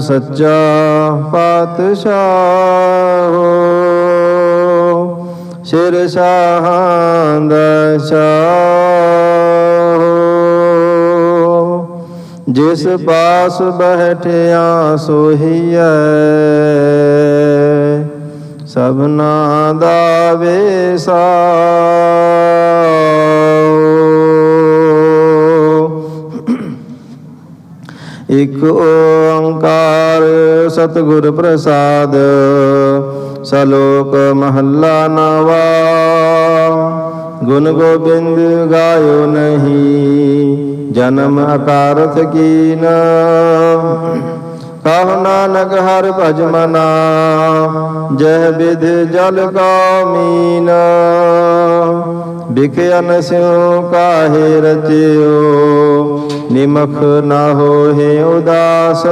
ਸੱਚਾ ਪਾਤਸ਼ਾਹ ਸਿਰ ਸਾਹਾਂ ਦਸਾਹੋ ਜਿਸ ਪਾਸ ਬਹਿਠਿਆ ਸੋਹੀਐ ਸਭਨਾ ਦਾ ਵੇਸਾਹੋ ਇਕ ਓੰਕਾਰ ਸਤਿਗੁਰ ਪ੍ਰਸਾਦ, ਸਲੋਕ ਮਹੱਲਾ ਨਵਾ। ਗੁਣ ਗੋਬਿੰਦ ਗਾਇਓ ਨਹੀਂ, ਜਨਮ ਅਕਾਰਥ ਕੀਨ। ਕਹੋ ਨਾਨਕ ਹਰ ਭਜ ਮਨਾ, ਜਹ ਵਿਧ ਜਲ ਕਾ ਮੀਨ। ਬਿਖਿਆਨ ਸਿਉ ਕਾਹੇ ਰਚਿਓ ਨਿਮਖ ਨਾ ਹੋਏ ਉਦਾਸ।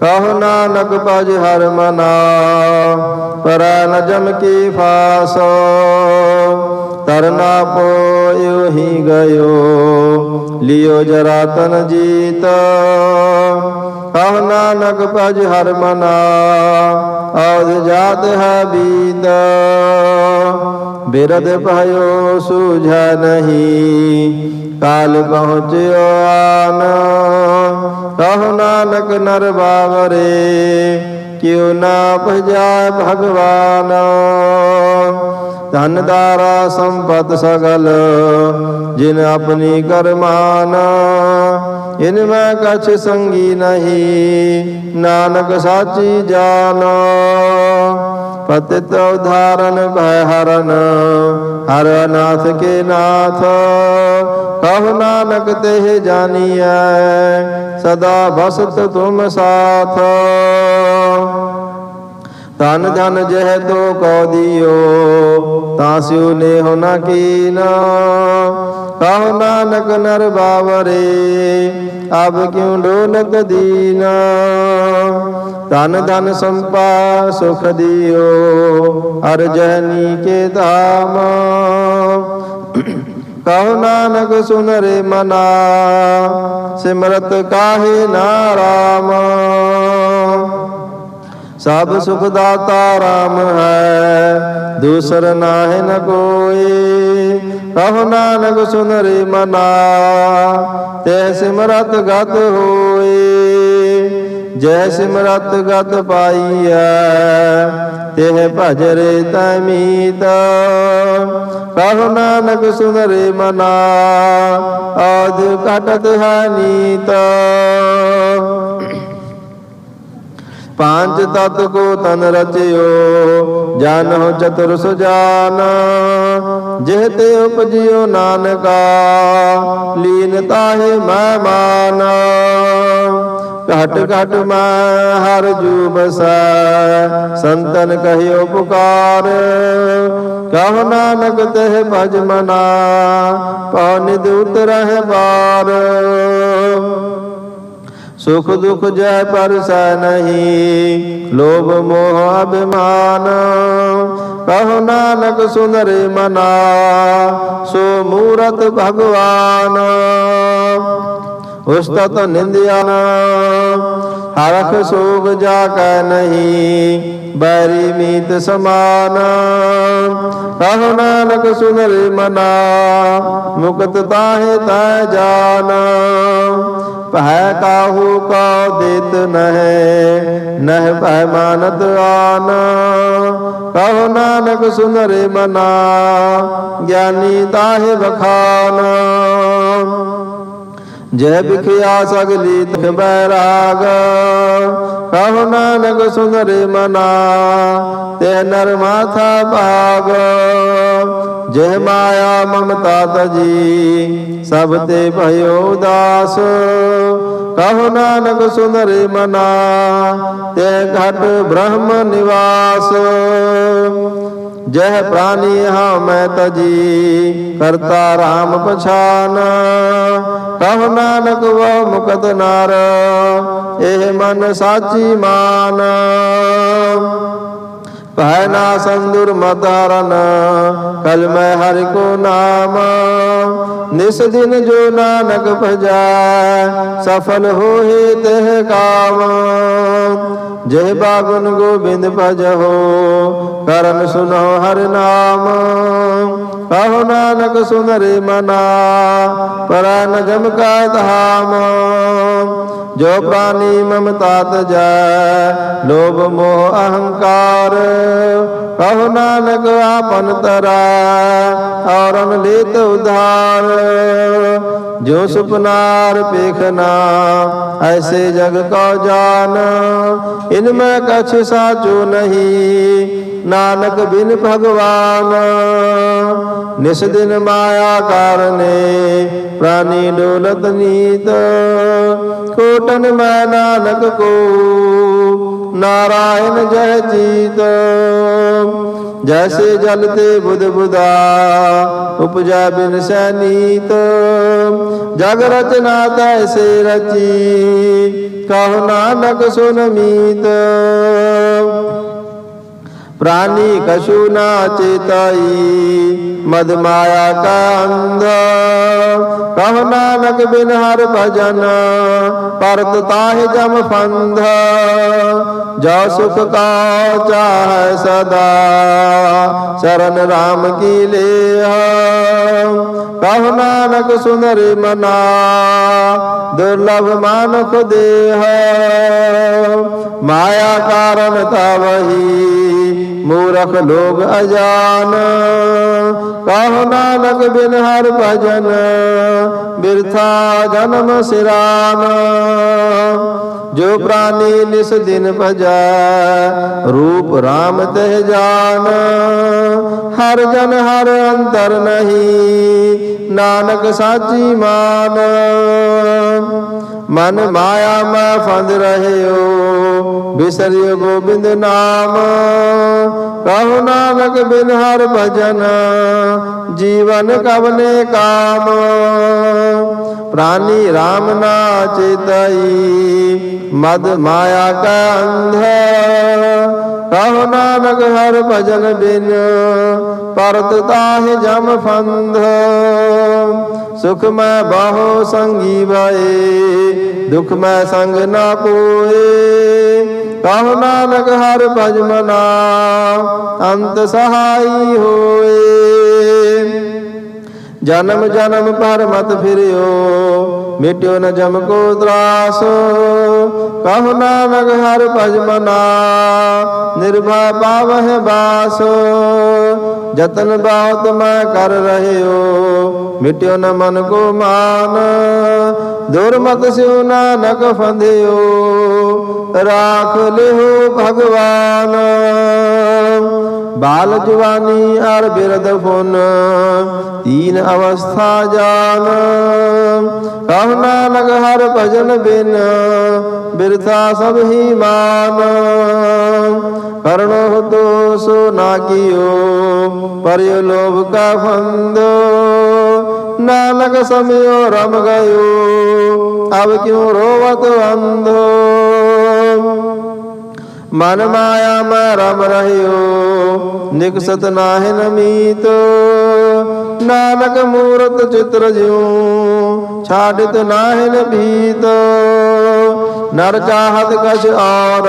ਕਹੋ ਨਾਨਕ ਭਜ ਹਰ ਮਨਾ, ਪਰ ਨ ਜਮ ਕੀ ਫਾਸ। ਤਰਨਾ ਪੋਇਓ ਹੀ ਗਇਓ, ਲਿਓ ਜਰਾ ਤਨ ਜੀਤ। ਕਹੋ ਨਾਨਕ ਭਜ ਹਰ ਮਨਾ ਆਦ ਜਾਤ ਹੈ ਬੀਦ ਬਿਰਦ ਭਇਓ ਸੂਝੈ ਨਹੀਂ। ਕਾਲ ਪਹੁੰਚਿਓ ਆਨ। ਕਹੋ ਨਾਨਕ ਨਰ ਬਾਵਰੇ। ਕਿਉ ਨਾ ਭਜਾਇ ਭਗਵਾਨ। ਧਨ ਦਾਰਾ ਸੰਪਤ ਸਗਲ, ਜਿਨ ਆਪਣੀ ਕਰਮਾਨ ਇਨ ਮੈਂ ਕਛ ਸੰਗੀ ਨਹੀਂ, ਨਾਨਕ ਸਾਚੀ ਜਾਨ। ਪਤਿਤ ਉਧਾਰਨ ਭੈ ਹਰਨ, ਹਰ ਨਾਥ ਕੇ ਨਾਥ। ਕਹ ਨਾਨਕ ਤੇ ਜਾਨੀਐ, ਸਦਾ ਬਸਤ ਤੁਮ ਸਾਥ। ਤਨ ਧਨ ਜਹ ਤੋ ਕੋ ਦਿਓ, ਤਾਂ ਸਿਉ ਨੇ ਹੋ ਨ ਕੀਨਾ। ਕਹੋ ਨਾਨਕ ਨਰ ਬਾਵਰੇ, ਅਬ ਕਿਉ ਡੋਲਤ ਦੀਨਾ। ਤਨ ਧਨ ਸੰਪਾ ਸੁਖ ਦਿਓ, ਹਰ ਜਹਨੀ ਕੇ ਧਾਮ। ਕਹੋ ਨਾਨਕ ਸੁਨ ਰੇ ਮਨਾ, ਸਿਮਰਤ ਕਾਹੇ ਨਾਰਾਮ ਸਭ ਸੁਖ ਦਾਤਾ ਰਾਮ ਹੈ, ਦੂਸਰ ਨਾਹਿ ਨ ਕੋਈ। ਕਹੋ ਨਾਨਕ ਸੁਨ ਰੇ ਮਨਾ, ਤੇ ਸਿਮਰਤ ਗਤ ਹੋਏ ਜੈ ਸਿਮਰਤ ਗਤ ਪਾਈਐ ਤਿਹ ਭਜ ਰੇ ਤਮੀਤ ਕਹੋ ਨਾਨਕ ਸੁਨ ਰੇ ਮਨਾ, ਆਦ ਕਟਤ ਹੈ ਨੀਤ। ਪੰਜ ਤਤ ਕੋ ਤਨ ਰਚਿਓ, ਜਾਨੋ ਚਤੁਰ ਸੁਜਾਨ। ਜਿਹ ਤੇ ਉਪਜਿਓ ਨਾਨਕਾ, ਲੀਨ ਤਾਹੇ ਮੈਂ ਮਾਨ। ਘਟ ਘਟ ਮੈਂ ਹਰ ਜੂ ਬਸੈ ਸੰਤਨ ਕਹਿਓ ਪੁਕਾਰ ਕਹ ਨਾਨਕ ਤਹਿ ਭਜ ਮਨਾ ਪਉ ਨਿਦ ਉਤਰਹਿ ਬਾਰ। ਸੁਖ ਦੁਖ ਜੈ ਪਰਸੈ ਨਹੀਂ। ਲੋਭ ਮੋਹ ਅਭਿਮਾਨ, ਕਹੋ ਨਾਨਕ ਸੁਨਰੇ ਮਨਾ। ਸੋ ਮੂਰਤ ਭਗਵਾਨ ਉਸਤਤ ਨਿੰਦਿਆ ਨਾ। ਹਰਖ ਸੋਗ ਜਾ ਕੈ ਨਹੀਂ, ਬੈਰੀ ਮੀਤ ਸਮਾਨ। ਕਹੋ ਨਾਨਕ ਸੁਨਰੇ ਮਨਾ, ਮੁਕਤ ਤਾਹੇ ਤੈ ਜਾਨ। ਭੈ ਕਾਹੂ ਕਾ ਦੇਤ ਨਹਿ ਨਹਿ ਭੈ ਮਾਨਤ ਆਨ। ਕਹੋ ਨਾਨਕ ਸੁਨਰੇ ਮਨਾ, ਗਿਆਨੀ ਤਾਹੇ ਬਖਾਨ ਜੈ ਬਿਖਿਆ ਸਗਲੀ ਤਖ ਬੈਰਾਗ। ਕਹੋ ਨਾਨਕ ਸੁਨ ਰੇ ਮਨਾ ਤੇ ਨਰ ਮਾਥਾ ਭਾਗ। ਜੈ ਮਾਇਆ ਮਮਤਾ ਤਜੀ ਸਭ ਤੇ ਭਇਓ ਦਾਸ ਕਹੋ ਨਾਨਕ ਸੁਨਰੇ ਮਨਾ ਤੇ ਘਟ ਬ੍ਰਹਮ ਨਿਵਾਸ। ਜਹ ਪ੍ਰਾਨੀ ਹਾਂ ਮੈਂ ਤਜੀ, ਕਰਤਾ RAM ਪਛਾਨ। ਕਹ ਨਾਨਕ ਵਹ ਮੁਕਤ ਨਾਰ, ਇਹ ਮਨ ਸਾਚੀ ਮਾਨ। ਪੈ ਨਾ ਸੰਦੁਰ ਮਦਾਰਨ ਕਲ ਮੈਂ ਹਰਿ ਕੋ ਨਾਮ। ਨਿਸ ਦਿਨ ਜੋ ਨਾਨਕ ਭਜੈ, ਸਫਲ ਹੋਏ ਤਹ ਕਾਮ। ਜਹ ਬਾਗੁਨ ਗੋਬਿੰਦ ਭਜਹੁ, ਕਰਨ ਸੁਨੋ ਹਰਿ ਨਾਮ। ਕਹੋ ਨਾਨਕ ਸੁਨਰੇ ਮਨਾ ਪਰਨ ਜਮ ਕਾ ਧਾਮ। ਜੋ ਪ੍ਰਾਨੀ ਮਮਤਾ ਤਜੈ ਲੋਭ ਮੋਹ ਅਹੰਕਾਰ ਕਹੋ ਨਾਨਕ ਆਪਨ ਤਰੈ, ਔਰਨ ਲੇਤ ਉਧਾਰ। ਜੋ ਸੁਪਨਾਰ ਪੇਖਨਾ ਐਸੇ ਜਗ ਕੋ ਜਾਨ। ਇਨ ਮੈਂ ਕਛ ਸਾਚੋ ਨਹੀਂ, ਨਾਨਕ ਬਿਨ ਭਗਵਾਨ। ਨਿਸ ਦਿਨ ਮਾਇਆ ਕਾਰਨੇ, ਪ੍ਰਾਨੀ ਡੋਲਤ ਨੀਤ ਕੋਟਨ ਮੈਂ ਨਾਨਕ ਕੋ, ਨਾਰਾਇਣ ਜੈ ਜੀਤ। ਜੈਸੇ ਜਲ ਤੇ ਬੁਧ ਬੁਦਾ, ਉਪਜੈ ਬਿਨ ਸੈਨੀਤ ਜਗ ਰਚਨਾ ਤੈਸੇ ਰਚੀ, ਕਹੋ ਨਾਨਕ ਸੁਨ ਮੀਤ। ਪ੍ਰਾਨੀ ਕਛੂ ਨਾ ਚੇਤਾਈ, ਮਦ ਮਾਇਆ ਕਾ ਅੰਧ ਕਹ ਨਾਨਕ ਬਿਨ ਹਰ ਭਜਨ, ਪਰਤ ਤਾਹਿ ਜਮ ਫੰਧ। ਜੋ ਸੁਖ ਕਾ ਚਾਹੈ ਸਦਾ। ਸ਼ਰਨ RAM ਕੀ ਲੇਹ। ਕਹ ਨਾਨਕ ਸੁਨਰਿ ਮਨਾ। ਦੁਰਲਭ ਮਾਨੁਖ ਦੇਹ। ਮਾਇਆ ਕਾਰਨ ਤਵਹੀ ਮੂਰਖ ਲੋਗ ਅਜਾਨ। ਕਹੋ ਨਾਨਕ ਬਿਨ ਹਰ ਭਜਨ ਬਿਰਥਾ ਜਨਮ ਸਿਰਾਨ। ਜੋ ਪ੍ਰਾਨੀ ਨਿਸ ਦਿਨ ਭਜੈ, ਰੂਪ RAM ਤਹਿ ਜਾਨ। ਹਰ ਜਨ ਹਰ ਅੰਤਰ ਨਹੀਂ, ਨਾਨਕ ਸਾਚੀ ਮਾਨ। ਮਨ ਮਾਇਆ ਮੈਂ ਫੰਦ ਰਹਿਓ, ਬਿਸਰਿਓ ਗੋਬਿੰਦ ਨਾਮ। ਕਹੋ ਨਾਨਕ ਬਿਨ ਹਰ ਭਜਨ, ਜੀਵਨ ਕਵਨੇ ਕਾਮ। ਪ੍ਰਾਨੀ RAM ਨਾ ਚੇਤਈ, ਮਦ ਮਾਇਆ ਕਾ ਅੰਧ ਕਹੋ ਨਾਨਕ ਹਰ ਭਜਨ ਬਿਨ, ਪਰਤ ਤਾਹਿ ਜਮ ਫੰਧ। ਸੁਖ ਮੈਂ ਬਾਹੋ ਸੰਗੀ ਬਾਏ ਦੁਖ ਮੈਂ ਸੰਗ ਨਾ ਕੋਏ ਕਹੋ ਨਾਨਕ ਹਰ ਭਜ ਮਨਾ ਅੰਤ ਸਹਾਈ ਹੋਏ। ਜਨਮ ਜਨਮ ਪਰ ਮਤ ਫਿਰਿਓ, ਮਿਟਿਓ ਨ ਜਮ ਕੋ ਤਰਾਸ ਕਹੋ ਨਾਨਕ ਹਰ ਭਜ ਮਨਾ, ਨਿਰਭੈ ਪਾਵਹਿ ਬਾਸ। ਜਤਨ ਬਾਤ ਮੈਂ ਕਰ ਰਹਿਓ, ਮਿਟਿਓ ਨ ਮਨ ਕੋ ਮਾਨ। ਦੁਰਮਤ ਸਿਉ ਨਾਨਕ ਫੰਧਿਓ ਰਾਖ ਲਿਓ ਭਗਵਾਨ। ਬਾਲ ਜਵਾਨੀ ਅਰ ਬਿਰਦ ਫੁਨ ਤੀਨ ਅਵਸਥਾ ਜਾਨ। ਕਹ ਨਾਨਕ ਹਰ ਭਜਨ ਬਿਨ, ਬਿਰਥਾ ਸਭ ਹੀ ਮਾਨ। ਕਰਣੋ ਦੋਸੋ ਨਾ ਕੀਓ ਪਰਿਓ ਲੋਭ ਕਾ ਫੰਦ। ਨਾਨਕ ਸਮਿਓ ਰਮ ਗਇਓ, ਅਬ ਕਿਉ ਰੋਵਤ ਅੰਧੋ? ਮਨ ਮਾਇਆ ਮੈਂ ਰਮ ਰਹਿਓ ਨਿਕਸਤ ਨਾਹਿ ਨਮੀਤ ਨਾਨਕ ਮੂਰਤ ਚਿਤਰ ਜਿਉ ਛਾੜਿਤ ਨਾਹਿ ਭੀਤ। ਨਰ ਚਾਹਤ ਕਛ ਔਰ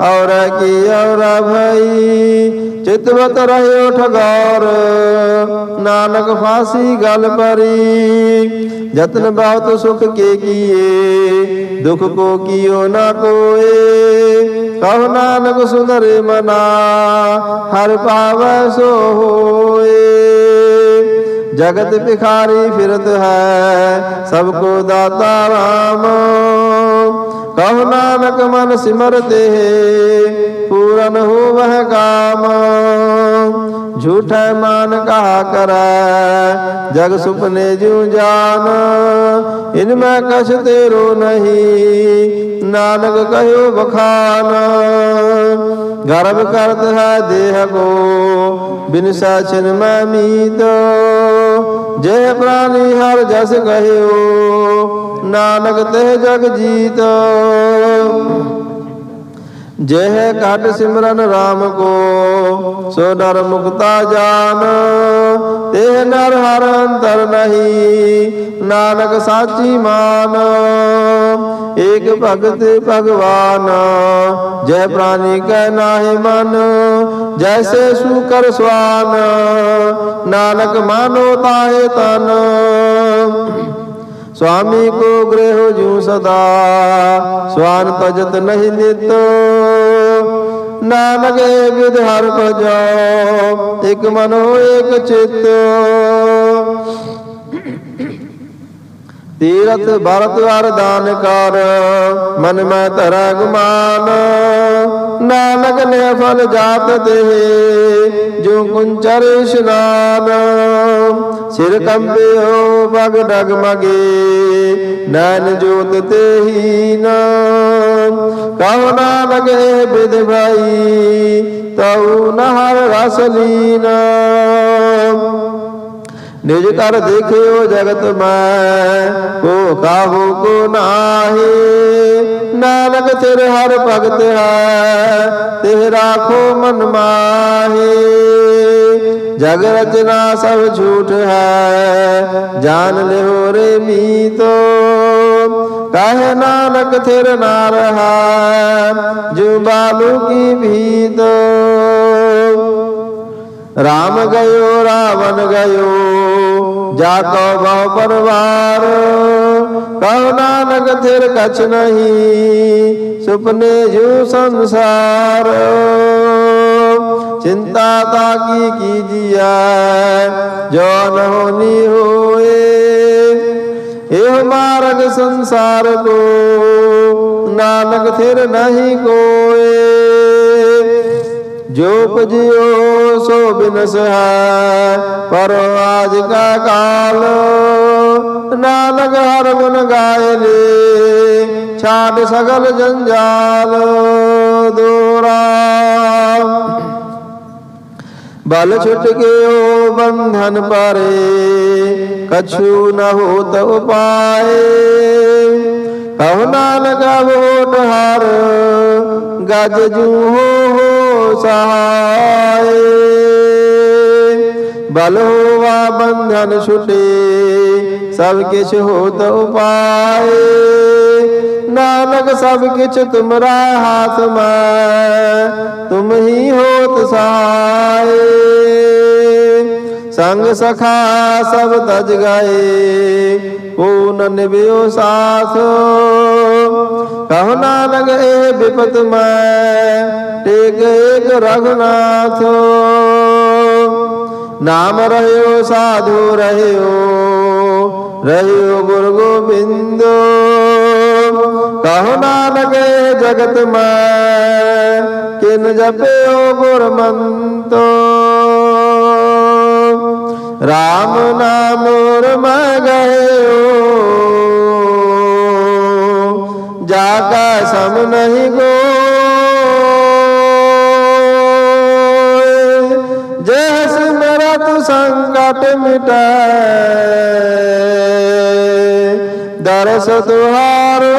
ਔਰ ਕੀ ਔਰ ਭਈ। ਚਿਤਵਤ ਰਹਿਓ ਠਗੌਰ ਨਾਨਕ ਫਾਸੀ ਗਲ ਪਰੀ ਜਤਨ ਬਹੁਤ ਸੁਖ ਕੇ ਕੀਏ, ਦੁਖ ਕੋ ਕੀਓ ਨਾ ਕੋਏ। ਕਹੋ ਨਾਨਕ ਸੁਨਰੇ ਮਨਾ, ਹਰ ਪਾਵੈ ਸੋ ਹੋਏ। ਜਗਤ ਭਿਖਾਰੀ ਫਿਰਤ ਹੈ, ਸਭ ਕੋ ਦਾਤਾ ਰਾਮ। ਕਹੋ ਨਾਨਕ ਮਨ ਸਿਮਰਤੇ, ਪੂਰਨ ਹੋਵਹਿ ਕਾਮ। ਝੂਠੈ ਮਾਨ ਕਹਾ ਕਰੈ, ਜਗ ਸੁਪਨੇ ਜਿਉ ਜਾਨ। ਇਨ ਮੈਂ ਕਛ ਤੇਰੋ ਨਹੀਂ, ਨਾਨਕ ਕਹਿਓ ਬਖਾਨ ਗਰਭ ਕਰਤ ਹੈ ਦੇਹ ਕੋ, ਬਿਨ ਸਾਚਨ ਮੈਂ ਮੀਤ। ਜੇ ਪ੍ਰਾਨੀ ਹਰ ਜਸ ਕਹਿਓ, ਨਾਨਕ ਤੇ ਜਗ ਜੀਤ। ਜਹ ਕਟ ਸਿਮਰਨ RAM ਕੋ, ਸੋ ਨਰ ਮੁਕਤਾ ਜਾਨ। ਤੇ ਨਰ ਹਰ ਅੰਤਰ ਨਹੀਂ, ਨਾਨਕ ਸਾਚੀ ਮਾਨ। ਏਕ ਭਗਤ ਭਗਵਾਨ, ਜੈ ਪ੍ਰਾਨੀ ਕੈ ਨਾਹਿ ਮਨ, ਜੈਸੇ ਸੂਕਰ ਸਵਾਨ। ਨਾਨਕ ਮਾਨੋ ਤਾਹੇ ਤਨ। ਸੁਆਮੀ ਕੋ ਗ੍ਰਹਿ ਜੂ ਸਦਾ, ਸਵਾਨ ਤਜਤ ਨਹੀਂ ਨਿਤ। ਨਾਨਕੇ ਵਿਦ ਹਰ ਭਜਾਓ ਇਕ ਮਨੋ ਇਕ ਚਿਤ। ਤੀਰਥ, ਭਰਤ ਵਰਦਾਨ ਕਰ, ਮਨ ਮੈਂ ਧਰੈ ਨਾਨਕ ਨੇ ਫਲ ਜਾਤ ਦੇ ਜੋ ਕੁੰਚਰ ਇਸ਼ਨਾਨ। ਸਿਰ ਕੰਬਿਓ ਬਗ ਡਗ ਮਗੇ ਨੈਣ ਜੋਤ ਤੇ ਨਾ ਕਹੋ ਨਾਨਕ ਇਹ ਬਿਦ ਭਾਈ, ਤਉ ਨਹਰ ਰਸ ਲੀਨਾ। ਨਿਜ ਕਰ ਦੇਖਿਓ ਜਗਤ ਮੈਂ, ਕੋ ਕਾਹੂ ਕੋ ਨਾਹੀ। ਨਾਨਕ ਤੇਰੇ ਹਰ ਭਗਤ ਹੈ ਤੇ ਰਾਖੋ ਮਨ ਮਾਹੀ। ਜਗ ਰਚਨਾ ਸਭ ਝੂਠ ਹੈ ਜਾਣ ਲਿਓ ਰੇ ਮੀਤੋ। ਕਾਹੇ ਨਾਨਕ ਥਿਰ ਨਾ ਰਹਾ ਜੋ ਬਾਲੂ ਕੀ ਭੀਤ। ਰਾਮ ਗਇਓ, ਰਾਵਣ ਗਇਓ ਜਾ ਕੋ ਬਹੁ ਪਰਵਾਰ ਕਹੋ ਨਾਨਕ ਥਿਰ ਕਛ ਨਹੀਂ, ਸੁਪਨੇ ਜੂ ਸੰਸਾਰ। ਚਿੰਤਾ ਤਾ ਕੀ ਕੀਜੀਐ ਜੋ ਨ ਹੋਨੀ ਹੋਏ, ਇਹ ਮਾਰਗ ਸੰਸਾਰ ਕੋ, ਨਾਨਕ ਥਿਰ ਨਹੀਂ ਕੋਏ। ਜੋ ਪਜਿਓ ਸੋ ਬਿਨਸ ਹੈ ਪਰ ਆਜ ਕਾ ਕਾਲ ਨਾਨਕ ਹਰ ਗੁਣ ਗਾਏ ਲੇ ਛਾੜ ਸਗਲ ਜੰਜਾਲ ਦੋਰਾ। ਬਲ ਛੁਟ ਗਿਓ ਬੰਧਨ ਪਰੇ, ਕਛੂ ਨ ਹੋਤ ਉਪਾਏ। ਕਹੋ ਨਾਨਕ ਵੋਟ ਹਰ, ਗਜ ਜੂ ਹੋ ਹੋ ਸਹਾਏ। ਬਲ ਹੋਵਾ ਬੰਧਨ ਛੁਟੇ, ਸਭ ਕਿਛ ਹੋਤ ਉਪਾਏ। ਨਾਨਕ ਸਭ ਕਿਛ ਤੁਮਰਾ ਹਾਥ ਮੈਂ ਤੁਮ ਹੀ ਹੋਤ ਸਹਾਏ। ਸੰਗ ਸਖਾ ਸਭ ਤਜ ਗਏ ਕੋ ਨ ਸਾਥ। ਕਹੋ ਨਾਨਕ, ਇਹ ਬਿਪਤ ਮੈਂ, ਟੇਕ ਏਕ ਰਘੁਨਾਥ। ਨਾਮ ਰਹਿਓ, ਸਾਧੂ ਰਹਿਓ ਰਹਿਓ ਗੁਰ ਗੋਬਿੰਦ। ਕਹੋ ਨਾਨਕ, ਇਹ ਜਗਤ ਮੈਂ, ਕਿਨ ਜਪਿਓ ਗੁਰਮੰਤੋ। ਰਾਮ ਨਾਮ ਰਮ ਗਇਓ ਜਾ ਕਾ ਸਮ ਨਹੀਂ ਗੋ ਮੇਰਾ ਸਿਮਰਤ ਸੰਕਟ ਮਿਟਾਏ ਦਰਸ ਤੁਹਾਰੋ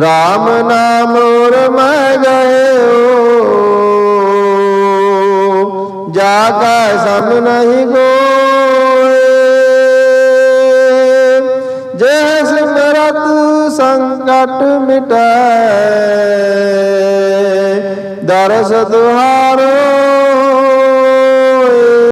ਰਾਮ ਨਾਮ ਮੈਂ ਗਏ ਜਾ ਕਾ ਨਹੀਂ ਗੋਏ ਜੇ ਸਿਮਰਤ ਸੰਕਟ ਮਿਟਾਏ ਦਰਸ ਦੁਹਾਰੋ